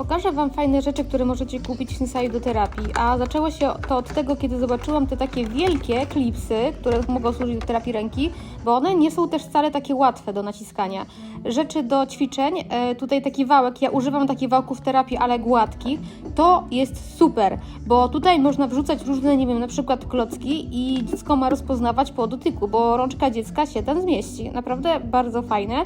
Pokażę Wam fajne rzeczy, które możecie kupić w Sensai do terapii. A zaczęło się to od tego, kiedy zobaczyłam te takie wielkie klipsy, które mogą służyć do terapii ręki, bo one nie są też wcale takie łatwe do naciskania. Rzeczy do ćwiczeń, e, tutaj taki wałek, ja używam takich wałków w terapii, ale gładkich, to jest super, bo tutaj można wrzucać różne, nie wiem, na przykład klocki i dziecko ma rozpoznawać po dotyku, bo rączka dziecka się tam zmieści. Naprawdę bardzo fajne.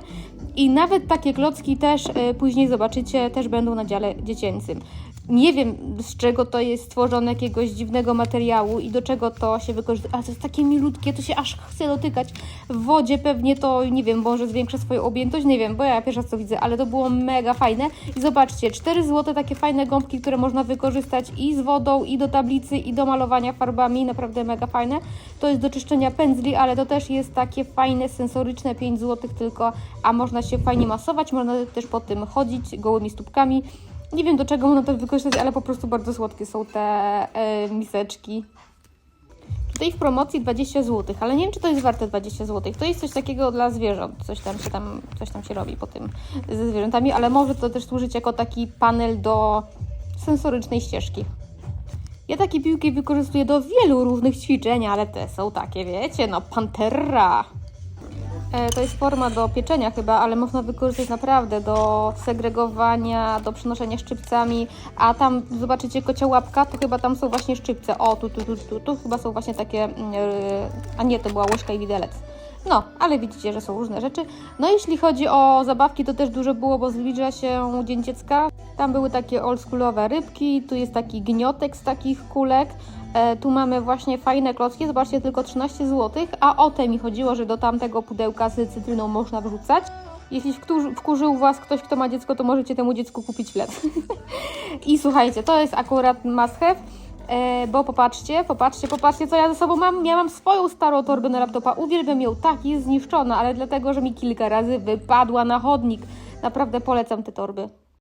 I nawet takie klocki też y, później zobaczycie, też będą na dziale dziecięcym. Nie wiem z czego to jest stworzone, jakiegoś dziwnego materiału i do czego to się wykorzystuje, ale to jest takie milutkie, to się aż chce dotykać. W wodzie pewnie to, nie wiem, może zwiększa swoją objętość, nie wiem, bo ja pierwszy raz to widzę, ale to było mega fajne. I zobaczcie, 4 zł takie fajne gąbki, które można wykorzystać i z wodą, i do tablicy, i do malowania farbami, naprawdę mega fajne. To jest do czyszczenia pędzli, ale to też jest takie fajne, sensoryczne, 5 zł tylko, a można się fajnie masować, można też po tym chodzić gołymi stópkami. Nie wiem do czego można to wykorzystać, ale po prostu bardzo słodkie są te e, miseczki. Tutaj w promocji 20 zł, ale nie wiem, czy to jest warte 20 zł. To jest coś takiego dla zwierząt, coś tam się, tam, coś tam się robi po tym ze zwierzętami, ale może to też służyć jako taki panel do sensorycznej ścieżki. Ja takie piłki wykorzystuję do wielu różnych ćwiczeń, ale te są takie, wiecie, no pantera. E, To jest forma do pieczenia chyba, ale można wykorzystać naprawdę do segregowania, do przenoszenia szczypcami, a tam zobaczycie kocia łapka, to chyba tam są właśnie szczypce. O, tu, tu, tu, tu, tu chyba są właśnie takie, mm, yy, a nie, to była łyżka i widelec. No, ale widzicie, że są różne rzeczy. No jeśli chodzi o zabawki, to też dużo było, bo zbliża się Dzień Dziecka. Tam były takie oldschoolowe rybki, tu jest taki gniotek z takich kulek. E, tu mamy właśnie fajne klocki, zobaczcie, tylko 13 zł, a o te mi chodziło, że do tamtego pudełka z cytryną można wrzucać. Jeśli wkurzy, wkurzył Was ktoś, kto ma dziecko, to możecie temu dziecku kupić chleb. I słuchajcie, to jest akurat must have. E, bo popatrzcie, popatrzcie, popatrzcie, co ja ze sobą mam. Ja mam swoją starą torbę na laptopa. Uwielbiam ją, tak, jest zniszczona, ale dlatego, że mi kilka razy wypadła na chodnik. Naprawdę polecam te torby.